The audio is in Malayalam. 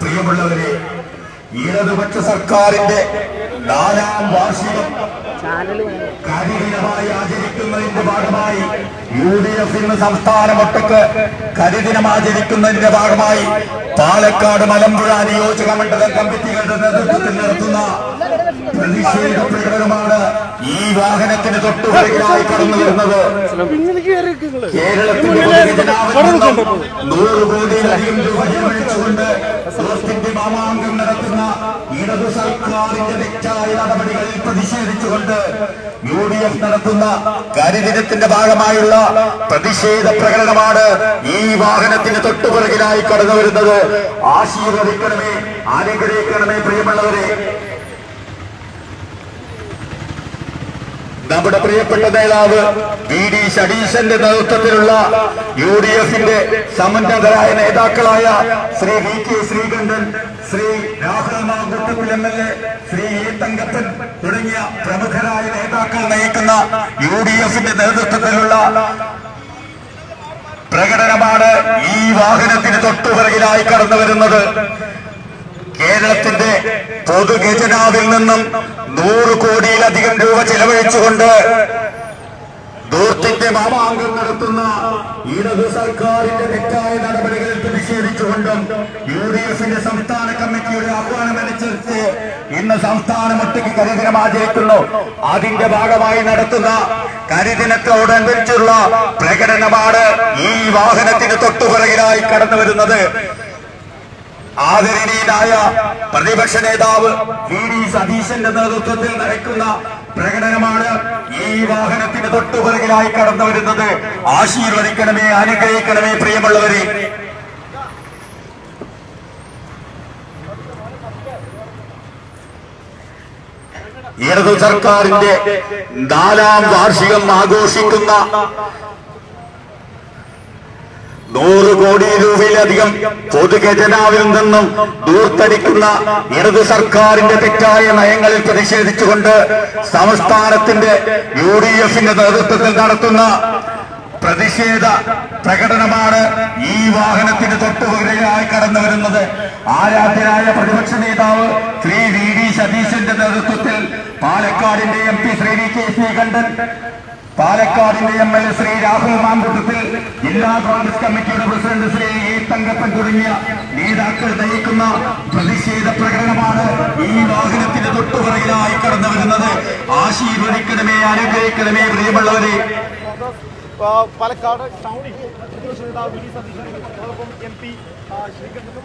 പ്രിയമുള്ളവരെ ഇടതുപക്ഷ സർക്കാരിന്റെ നാലാം വാർഷികം കരിദിനമായി ആചരിക്കുന്നതിന്റെ ഭാഗമായി യു ഡി എഫ് ഇന്ന് സംസ്ഥാനമൊട്ടക്ക് കരിദിനം ആചരിക്കുന്നതിന്റെ ഭാഗമായി പാലക്കാട് മലമ്പുഴ നിയോജക മണ്ഡലം കമ്മിറ്റികളുടെ നേതൃത്വത്തിൽ നടത്തുന്ന പ്രതിഷേധ പ്രകടനമാണ് ഈ വാഹനത്തിന് തൊട്ടുപുറകിലായി കടന്നു വരുന്നത് നൂറ് കോടിയിലധികം രൂപ ചെലവഴിച്ചുകൊണ്ട് സോസ്റ്റിന്റെ മാമാങ്കം നടത്തുന്ന ഇടതു സർക്കാരിന്റെ തെറ്റായ നടപടികളിൽ പ്രതിഷേധിച്ചുകൊണ്ട് യു ഡി എഫ് നടത്തുന്ന കരിദിനത്തിന്റെ ഭാഗമായുള്ള പ്രതിഷേധ പ്രകടനമാണ് ഈ വാഹനത്തിന് തൊട്ടുപിറകിലായി കടന്നു വരുന്നത്. ആശീർവദിക്കണമേ അനുഗ്രഹിക്കണമേ പ്രിയമുള്ളവരെ. നമ്മുടെ പ്രിയപ്പെട്ട നേതാവ് വി ഡി സതീശന്റെ നേതൃത്വത്തിലുള്ള യു ഡി എഫിന്റെ സമന്നതരായ നേതാക്കളായ Shri V K Sreekandan Shri Rahul Mamkootathil M L A Shri A Thankappan തുടങ്ങിയ പ്രമുഖരായ നേതാക്കൾ നയിക്കുന്ന യു ഡി എഫിന്റെ നേതൃത്വത്തിലുള്ള പ്രകടനമാണ് ഈ വാഹനത്തിന് തൊട്ടുപിറകിലായി കടന്നു വരുന്നത് കേരളത്തിന്റെ പൊതുഖജനാവിൽ നിന്നും നൂറ് കോടിയിലധികം രൂപ ചെലവഴിച്ചുകൊണ്ട് ദൂർത്തിന്റെ മാമാങ്കം നടത്തുന്ന ഇടതു സർക്കാരിന്റെ തെറ്റായ നടപടികളിൽ പ്രതിഷേധിച്ചുകൊണ്ടും യു ഡി എഫിന്റെ സംസ്ഥാന കമ്മിറ്റിയുടെ ആഹ്വാനമനുസരിച്ച് ഇന്ന് സംസ്ഥാനം ഒറ്റയ്ക്ക് കരിദിനം ആചരിക്കുന്നു. അതിന്റെ ഭാഗമായി നടത്തുന്ന കരിദിനത്തോടനുബന്ധിച്ചുള്ള പ്രകടനമാണ് ഈ വാഹനത്തിന് തൊട്ടുപുറകിലായി കടന്നു വരുന്നത് ആദരണീയനായ പ്രതിപക്ഷ നേതാവ് വി ഡി സതീശന്റെ നേതൃത്വത്തിൽ നടക്കുന്ന പ്രകടനമാണ് ഈ വാഹനത്തിന് തൊട്ടുപിറകിലായി കടന്നു വരുന്നത്. ആശീർവദിക്കണമേ അനുഗ്രഹിക്കണമേ പ്രിയമുള്ളവരെ. ഇടതു സർക്കാരിന്റെ നാലാം വാർഷികം ആഘോഷിക്കുന്ന നൂറ് കോടി രൂപയിലധികം പൊതുഖജനാവിൽ നിന്നും ദൂർത്തടിക്കുന്ന ഇടത് സർക്കാരിന്റെ തെറ്റായ നയങ്ങളിൽ പ്രതിഷേധിച്ചുകൊണ്ട് സംസ്ഥാനത്തിന്റെ യു ഡി എഫിന്റെ നേതൃത്വത്തിൽ നടത്തുന്ന പ്രതിഷേധ പ്രകടനമാണ് ഈ വാഹനത്തിന് തൊട്ടുപുകയായി കടന്നു വരുന്നത് ആരാധ്യനായ പ്രതിപക്ഷ നേതാവ് ശ്രീ വി ഡി സതീശന്റെ നേതൃത്വത്തിൽ പാലക്കാടിന്റെ M P Shri V K Sreekandan പാലക്കാടിന്റെ M L A Shri Rahul Mamkootathil ജില്ലാ കോൺഗ്രസ് കമ്മിറ്റിയുടെ പ്രസിഡന്റ് ശ്രീ എ തങ്കപ്പൻ തുടങ്ങിയ നേതാക്കൾ നയിക്കുന്ന പ്രതിഷേധ പ്രകടനമാണ് ഈ വാഹനത്തിന് തൊട്ടുപുറകിലായി കടന്നു വരുന്നത്. ആശീർവദിക്കണമേ അനുഗ്രഹിക്കണമേ പ്രിയമുള്ളവരെ. പാലക്കാട് ടൗണിൽ എം പി ശ്രീകണ്ഠനും